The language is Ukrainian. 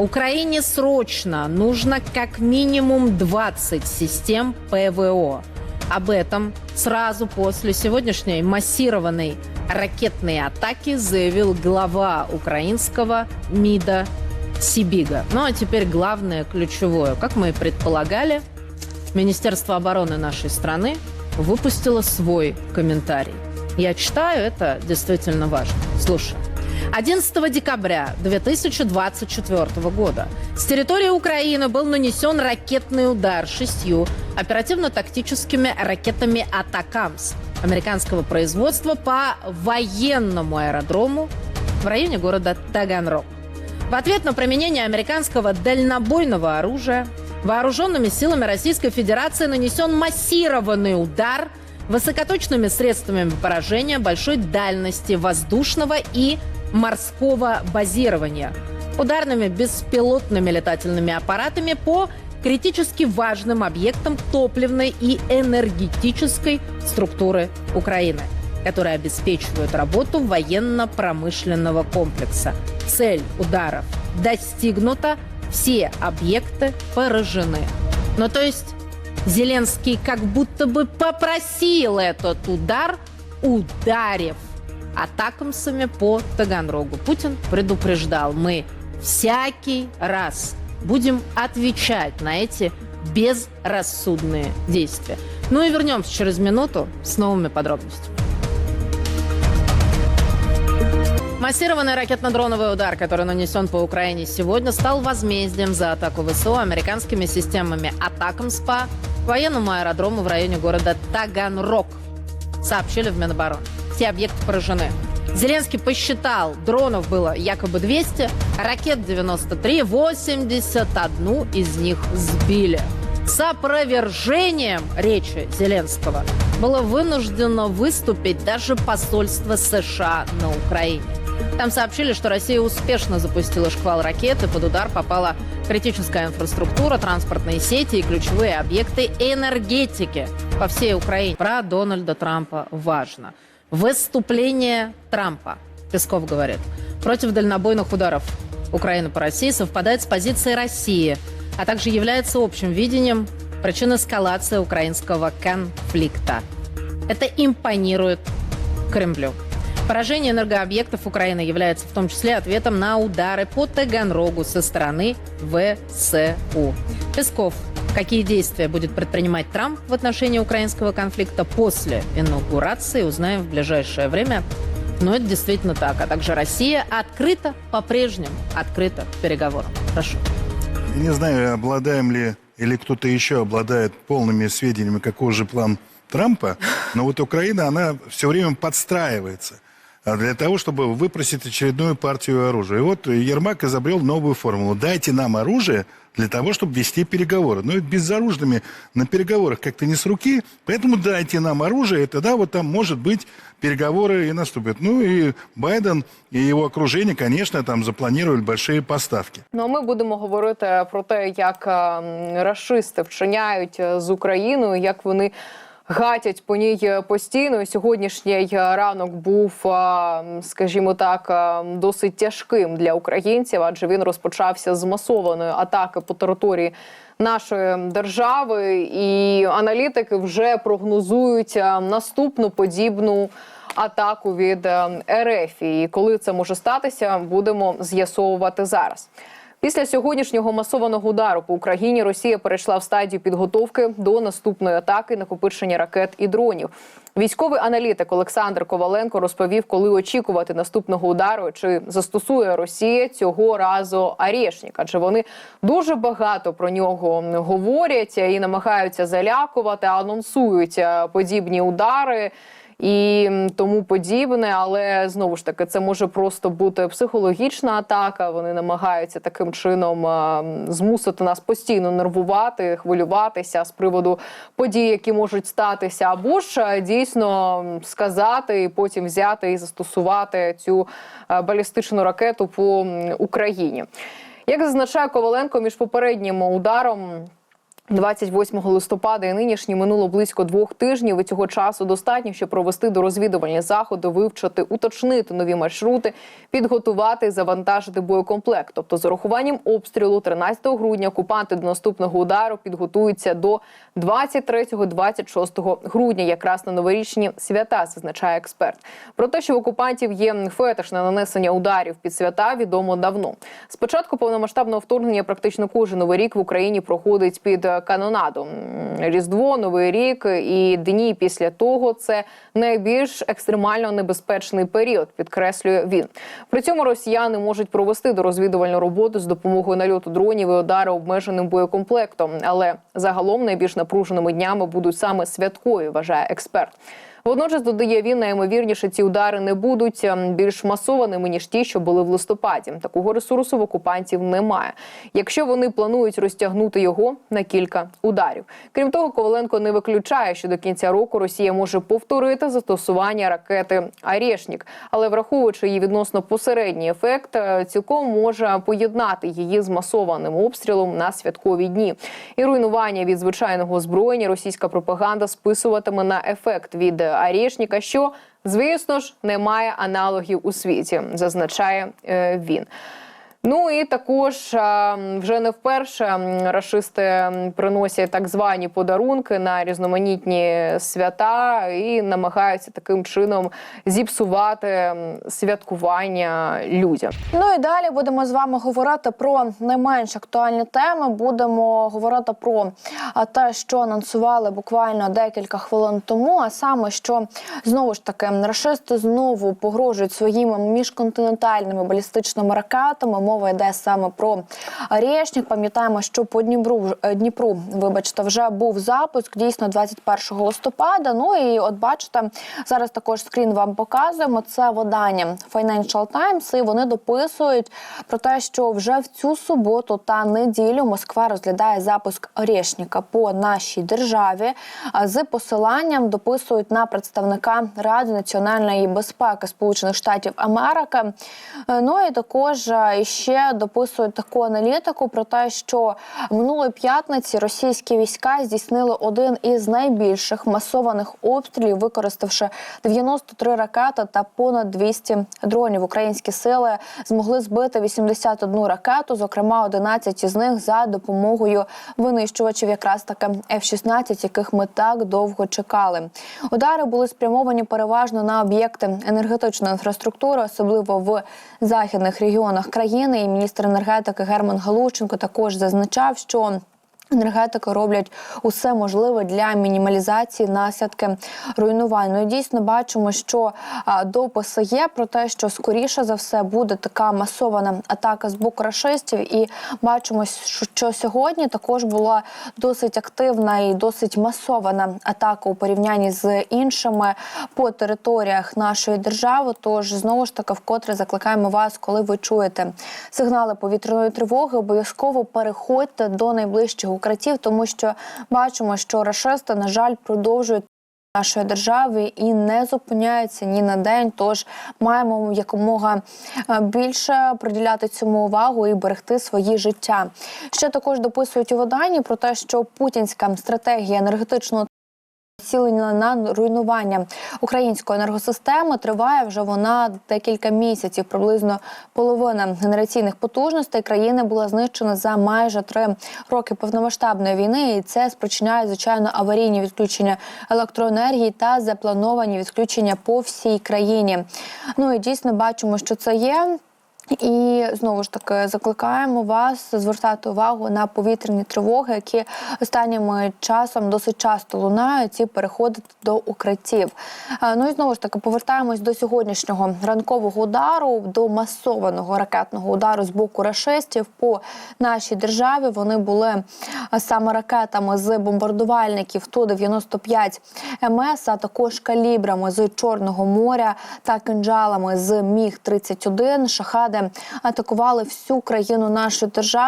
Украине срочно нужно как минимум 20 систем ПВО. Об этом сразу после сегодняшней массированной ракетной атаки заявил глава украинского МИДа Сибига. Ну а теперь главное, ключевое. Как мы и предполагали, Министерство обороны нашей страны выпустило свой комментарий. Я читаю, это действительно важно. Слушай. 11 декабря 2024 года с территории Украины был нанесен ракетный удар шестью оперативно-тактическими ракетами «Атакамс» американского производства по военному аэродрому в районе города Таганрог. В ответ на применение американского дальнобойного оружия вооруженными силами Российской Федерации нанесен массированный удар высокоточными средствами поражения большой дальности воздушного и морского базирования, ударными беспилотными летательными аппаратами по критически важным объектам топливной и энергетической структуры Украины, которые обеспечивают работу военно-промышленного комплекса. Цель ударов достигнута, все объекты поражены. Ну, то есть Зеленский как будто бы попросил этот удар, ударив атакамсами по Таганрогу. Путин предупреждал, мы всякий раз будем отвечать на эти безрассудные действия. Ну и вернемся через минуту с новыми подробностями. Массированный ракетно-дроновый удар, который нанесен по Украине сегодня, стал возмездием за атаку ВСУ американскими системами «Атакамс» по военному аэродрому в районе города Таганрог, сообщили в Минобороны. Все объекты поражены. Зеленский посчитал, дронов было якобы 200, ракет 93, 81 из них сбили. С опровержением речи Зеленского было вынуждено выступить даже посольство США на Украине. Там сообщили, что Россия успешно запустила шквал ракеты, под удар попала критическая инфраструктура, транспортные сети и ключевые объекты энергетики по всей Украине. Про Дональда Трампа важно. Выступление Трампа, Песков говорит, против дальнобойных ударов Украины по России совпадает с позицией России, а также является общим видением причин эскалации украинского конфликта. Это импонирует Кремлю. Поражение энергообъектов Украины является в том числе ответом на удары по Таганрогу со стороны ВСУ. Песков. Какие действия будет предпринимать Трамп в отношении украинского конфликта после инаугурации, узнаем в ближайшее время. Но это действительно так. А также Россия открыта, по-прежнему открыта переговорам. Прошу. Я не знаю, обладаем ли или кто-то еще обладает полными сведениями, какой же план Трампа, но вот Украина, она все время подстраивается для того, чтобы выпросить очередную партию оружия. И вот Ермак изобрел новую формулу. Дайте нам оружие для того, чтобы вести переговоры. Но ведь безоружными на переговорах как-то не с руки, поэтому дайте нам оружие, и тогда вот там, может быть, переговоры и наступят. Ну и Байден и его окружение, конечно, там запланировали большие поставки. Ну а ми будемо говорити про те, як е, рашисти вчиняють е, з Україною, як вони гатять по ній е, постійно. Сьогоднішній е, ранок був, е, скажімо так, досить тяжким для українців, адже він розпочався з масованої атаки по території. Нашої держави і аналітики вже прогнозують наступну подібну атаку від РФ. І коли це може статися, будемо з'ясовувати зараз. Після сьогоднішнього масованого удару по Україні Росія перейшла в стадію підготовки до наступної атаки накопичення ракет і дронів. Військовий аналітик Олександр Коваленко розповів, коли очікувати наступного удару, чи застосує Росія цього разу Арєшнік, адже вони дуже багато про нього говорять і намагаються залякувати, анонсують е, подібні удари і тому подібне. Але знову ж таки, це може просто бути психологічна атака. Вони намагаються таким чином змусити нас постійно нервувати, хвилюватися з приводу подій, які можуть статися, або ж дійсно сказати і потім взяти і застосувати цю балістичну ракету по Україні. Як зазначає Коваленко, між попереднім ударом. 28 листопада і нинішній минуло близько двох тижнів. І цього часу достатньо, щоб провести дорозвідувальні заходи, вивчити, уточнити нові маршрути, підготувати, завантажити боєкомплект. Тобто, з урахуванням обстрілу 13 грудня окупанти до наступного удару підготуються до 23-26 грудня, якраз на новорічні свята, зазначає експерт. Про те, що в окупантів є фетиш на нанесення ударів під свята, відомо давно. Спочатку повномасштабного вторгнення практично кожен новий рік в Україні проходить під канонаду. Різдво, Новий рік і дні після того це найбільш екстремально небезпечний період, підкреслює він. При цьому росіяни можуть провести дорозвідувальну роботу з допомогою нальоту дронів і удару обмеженим боєкомплектом. Але загалом найбільш напруженими днями будуть саме святкові, вважає експерт. Водночас додає він, найімовірніше ці удари не будуть ем, більш масованими ніж ті, що були в листопаді. Такого ресурсу в окупантів немає. Якщо вони планують розтягнути його на кілька ударів. Крім того, Коваленко не виключає, що до кінця року Росія може повторити застосування ракети Арєшнік, але враховуючи її відносно посередній ефект, е, цілком може поєднати її з масованим обстрілом на святкові дні. І руйнування від звичайного озброєння російська пропаганда списуватиме на ефект від Арєшніка, що звісно ж немає аналогів у світі, зазначає е, він. Ну і також вже не вперше м, рашисти приносять так звані подарунки на різноманітні свята і намагаються таким чином зіпсувати святкування людям. Ну і далі будемо з вами говорити про не менш актуальні теми. Будемо говорити про те, що анонсували буквально декілька хвилин тому. А саме, що знову ж таки рашисти знову погрожують своїми міжконтинентальними балістичними ракетами. Мова йде саме про Рєшнік. Пам'ятаємо, що по Дніпру е, Дніпру, вибачте, вже був запуск дійсно 21 листопада. Ну і от бачите, зараз також скрін вам показуємо. Це видання Financial Times, і вони дописують про те, що вже в цю суботу та неділю Москва розглядає запуск Орешника по нашій державі. З посиланням дописують на представника Ради національної безпеки Сполучених Штатів Америки. Е, Ну і також е, ще дописують таку аналітику про те, що минулої п'ятниці російські війська здійснили один із найбільших масованих обстрілів, використавши 93 ракети та понад 200 дронів. Українські сили змогли збити 81 ракету, зокрема 11 із них за допомогою винищувачів, якраз таки F-16, яких ми так довго чекали. Удари були спрямовані переважно на об'єкти енергетичної інфраструктури, особливо в західних регіонах країни. І міністр енергетики Герман Галущенко також зазначав, що Енергетики роблять усе можливе для мінімалізації наслідки руйнувань. Ну дійсно бачимо, що дописи є про те, що скоріше за все буде така масована атака з боку рашистів. І бачимо, що, сьогодні також була досить активна і досить масована атака у порівнянні з іншими по територіях нашої держави. Тож знову ж таки, вкотре закликаємо вас, коли ви чуєте сигнали повітряної тривоги, обов'язково переходьте до найближчих укриттів, тому що бачимо, що рашисти, на жаль, продовжують. Нашої держави і не зупиняються ні на день, тож маємо якомога е, більше приділяти цьому увагу і берегти свої життя. Ще також дописують у виданні про те, що путінська стратегія енергетичного Цілення на руйнування української енергосистеми триває вже вона декілька місяців. Приблизно половина генераційних потужностей країни була знищена за майже три роки повномасштабної війни. І це спричиняє звичайно аварійні відключення електроенергії та заплановані відключення по всій країні. Ну і дійсно бачимо, що це є. І знову ж таки закликаємо вас звертати увагу на повітряні тривоги, які останнім часом досить часто лунають і переходити до укриттів. Е, Ну і знову ж таки повертаємось до сьогоднішнього ранкового удару, до масованого ракетного удару з боку рашистів по нашій державі. Вони були е, саме ракетами з бомбардувальників Ту-95 МС, а також калібрами з Чорного моря та кинджалами з Міг 31 шахади атакували всю країну нашої держави.